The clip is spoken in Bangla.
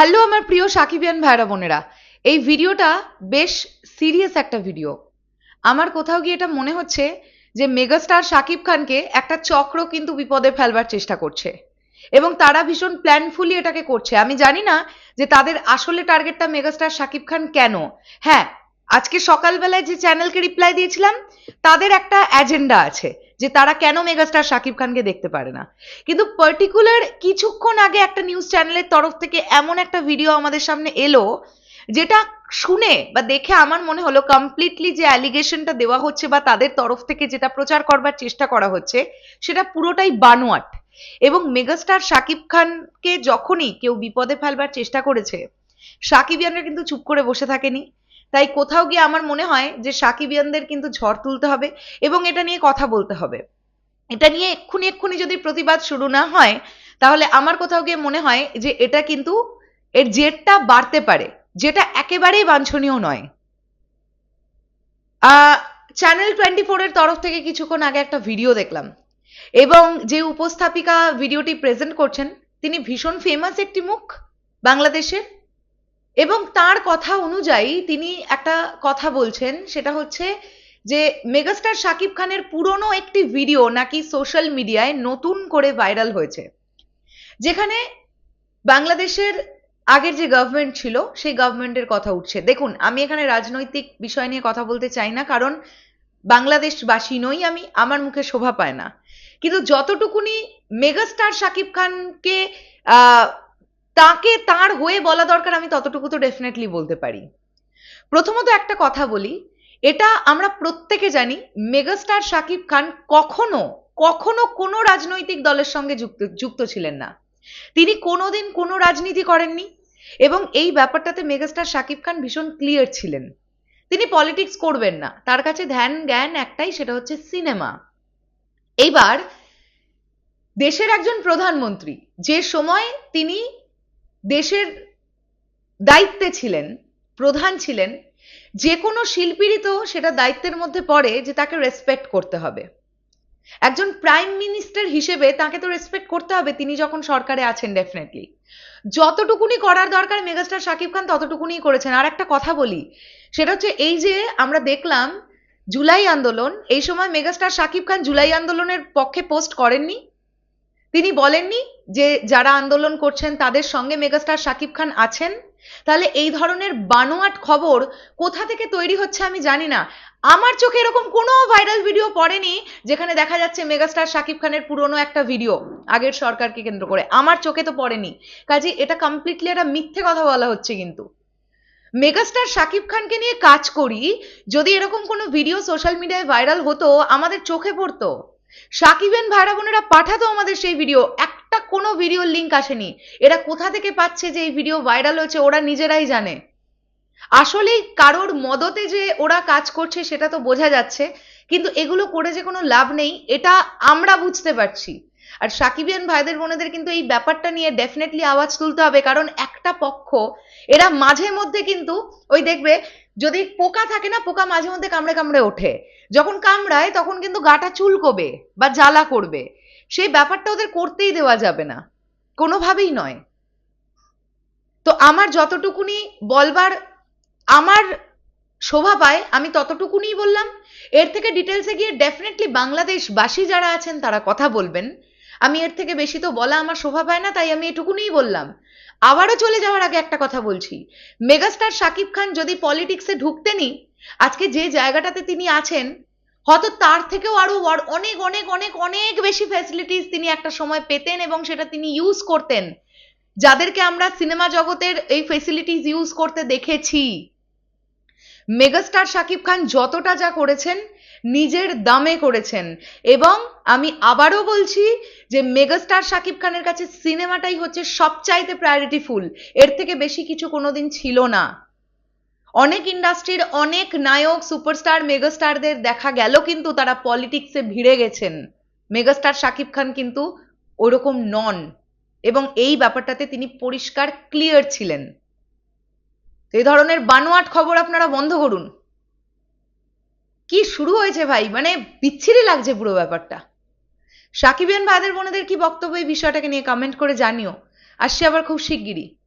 হ্যালো, আমার প্রিয় সাকিবিয়ান ভাইরা বোনেরা। এই ভিডিওটা বেশ সিরিয়াস একটা ভিডিও আমার কোথাও গিয়ে এটা মনে হচ্ছে যে মেগাস্টার শাকিব খানকে একটা চক্র কিন্তু বিপদে ফেলবার চেষ্টা করছে। এবং তারা ভীষণ প্ল্যানফুলি এটাকে করছে। আমি জানি না যে তাদের আসলে টার্গেটটা মেগাস্টার শাকিব খান কেন। হ্যাঁ আজকে সকালবেলায় যে চ্যানেলকে রিপ্লাই দিয়েছিলাম, তাদের একটা অ্যাজেন্ডা আছে। যে তারা কেন মেগাস্টার শাকিব খানকে দেখতে পারে না। কিন্তু পার্টিকুলার কিছুক্ষণ আগে একটা নিউজ চ্যানেলের তরফ থেকে এমন একটা ভিডিও আমাদের সামনে এলো, যেটা শুনে বা দেখে আমার মনে হলো কমপ্লিটলি যে অ্যালিগেশনটা দেওয়া হচ্ছে বা তাদের তরফ থেকে যেটা প্রচার করবার চেষ্টা করা হচ্ছে, সেটা পুরোটাই বানোয়াট। এবং মেগাস্টার শাকিব খানকে যখনই কেউ বিপদে ফেলবার চেষ্টা করেছে সাকিবিয়ানরা কিন্তু চুপ করে বসে থাকেনি। তাই কোথাও গিয়ে আমার মনে হয় যে সাকিবিয়ানদের কিন্তু ঝড় তুলতে হবে এবং এটা নিয়ে কথা বলতে হবে। এটা নিয়ে এক্ষুনি এক্ষুনি যদি প্রতিবাদ শুরু না হয়, তাহলে আমার কোথাও গিয়ে মনে হয় যে এটা কিন্তু এর জেরটা বাড়তে পারে, যেটা একেবারেই বাঞ্ছনীয় নয়। চ্যানেল টোয়েন্টি ফোরের তরফ থেকে কিছুক্ষণ আগে একটা ভিডিও দেখলাম এবং যে উপস্থাপিকা ভিডিওটি প্রেজেন্ট করছেন, তিনি ভীষণ ফেমাস একটি মুখ বাংলাদেশের। এবং তার কথা অনুযায়ী তিনি একটা কথা বলছেন, সেটা হচ্ছে যে মেগাস্টার শাকিব খানের পুরনো একটি ভিডিও নাকি সোশ্যাল মিডিয়ায় নতুন করে ভাইরাল হয়েছে, যেখানে বাংলাদেশের আগের যে গভর্নমেন্ট ছিল, সেই গভর্নমেন্টের কথা উঠছে। দেখুন, আমি এখানে রাজনৈতিক বিষয় নিয়ে কথা বলতে চাই না, কারণ বাংলাদেশবাসী নই আমি, আমার মুখে শোভা পায় না। কিন্তু যতটুকুনি মেগাস্টার শাকিব খানকে তাকে তার হয়ে বলা দরকার আমি ততটুকু তো ডেফিনেটলি বলতে পারি। প্রথমত একটা কথা বলি, এটা আমরা প্রত্যেকে জানি মেগাস্টার শাকিব খান কখনো কখনো কোনো রাজনৈতিক দলের সঙ্গে যুক্ত যুক্ত ছিলেন না। তিনি কোনোদিন কোনো রাজনীতি করেননি এবং এই ব্যাপারটাতে মেগাস্টার শাকিব খান ভীষণ ক্লিয়ার ছিলেন। তিনি পলিটিক্স করবেন না, তার কাছে ধ্যান, জ্ঞান একটাই, সেটা হচ্ছে সিনেমা এইবার দেশের একজন প্রধানমন্ত্রী, যে সময় তিনি দেশের দায়িত্বে ছিলেন, প্রধান ছিলেন, যে কোনো শিল্পীরই তো সেটা দায়িত্বের মধ্যে পড়ে যে তাকে রেসপেক্ট করতে হবে। একজন প্রাইম মিনিস্টার হিসেবে তাকে তো রেসপেক্ট করতে হবে, তিনি যখন সরকারে আছেন ডেফিনেটলি যতটুকুনি করার দরকার মেগাস্টার শাকিব খান ততটুকুনি করেছেন। আর একটা কথা বলি, সেটা হচ্ছে এই যে আমরা দেখলাম জুলাই আন্দোলন, এই সময় মেগাস্টার শাকিব খান জুলাই আন্দোলনের পক্ষে পোস্ট করেননি। তিনি বলেননি যে যারা আন্দোলন করছেন তাদের সঙ্গে মেগাস্টার শাকিব খান আছেন। তাহলে এই ধরনের বানোয়াট খবর কোথা থেকে তৈরি হচ্ছে আমি জানি না। আমার চোখে এরকম কোনো ভাইরাল ভিডিও পড়েনি যেখানে দেখা যাচ্ছে মেগাস্টার শাকিব খানের পুরনো একটা ভিডিও আগের সরকারকে কেন্দ্র করে। আমার চোখে তো পড়েনি। কাজে এটা কমপ্লিটলি একটা মিথ্যে কথা বলা হচ্ছে কিন্তু। মেগাস্টার শাকিব খানকে নিয়ে কাজ করি, যদি এরকম কোনো ভিডিও সোশ্যাল মিডিয়ায় ভাইরাল হতো, আমাদের চোখে পড়তো। সাকিবেন ভাইরা বোনেরা পাঠাতো আমাদের সেই ভিডিও। একটা কোনো ভিডিওর লিঙ্ক আসেনি। এরা কোথা থেকে পাচ্ছে যে এই ভিডিও ভাইরাল হয়েছে, ওরা নিজেরাই জানে। আসলেই কারোর মদতে যে ওরা কাজ করছে, সেটা তো বোঝা যাচ্ছে। কিন্তু এগুলো করে যে কোনো লাভ নেই, এটা আমরা বুঝতে পারছি। আর সাকিবিয়ান ভাইদের বোনেদের কিন্তু এই ব্যাপারটা নিয়ে ডেফিনেটলি আওয়াজ তুলতে হবে, কারণ একটা পক্ষ, এরা মাঝে মধ্যে কিন্তু, ওই দেখবে, যদি পোকা থাকে না, পোকা মাঝে মধ্যে কামড়ে কামড়ে ওঠে। যখন কামড়ায়, তখন কিন্তু গাটা চুলকোবে বা জ্বালা করবে। সেই ব্যাপারটা ওদের করতেই দেওয়া যাবে না। কোনোভাবেই নয়। তো আমার যতটুকুনি বলবার, আমার শোভা পায়, আমি ততটুকুনি বললাম। এর থেকে ডিটেলসে গিয়ে ডেফিনেটলি বাংলাদেশবাসী যারা আছেন, তারা কথা বলবেন। আমি এর থেকে বেশি তো বলা আমার শোভা পায় না, তাই আমি এটুকুনিই বললাম। আবারও চলে যাওয়ার আগে একটা কথা বলছি। মেগাস্টার শাকিব খান যদি পলিটিক্সে ঢুকতেনই আজকে যে জায়গাটাতে তিনি আছেন, হয়তো তার থেকেও আরও অনেক অনেক অনেক অনেক বেশি ফ্যাসিলিটিস তিনি একটা সময় পেতেন এবং সেটা তিনি ইউজ করতেন। যাদেরকে আমরা সিনেমা জগতের এই ফেসিলিটিস ইউজ করতে দেখেছি। মেগাস্টার শাকিব খান যতটা যা করেছেন নিজের দামে করেছেন। এবং আমি আবারও বলছি যে মেগাস্টার শাকিব খানের কাছে সিনেমাটাই হচ্ছে সবচাইতে প্রায়োরিটি ফুল। এর থেকে বেশি কিছু কোনোদিন ছিল না। অনেক ইন্ডাস্ট্রির অনেক নায়ক সুপারস্টার মেগাস্টারদের দেখা গেল কিন্তু তারা পলিটিক্সে ভিড়ে গেছেন। মেগাস্টার শাকিব খান কিন্তু ওরকম নন। এবং এই ব্যাপারটাতে তিনি পরিষ্কার ক্লিয়ার ছিলেন। এই ধরনের বানোয়াট খবর আপনারা বন্ধ করুন। কি শুরু হয়েছে ভাই? মানে বিচ্ছিরি লাগছে পুরো ব্যাপারটা। সাকিবিয়ান ভাইদের বোনেদের কি বক্তব্য এই বিষয়টাকে নিয়ে কমেন্ট করে জানিও। আসছি আবার খুব শিগগিরই।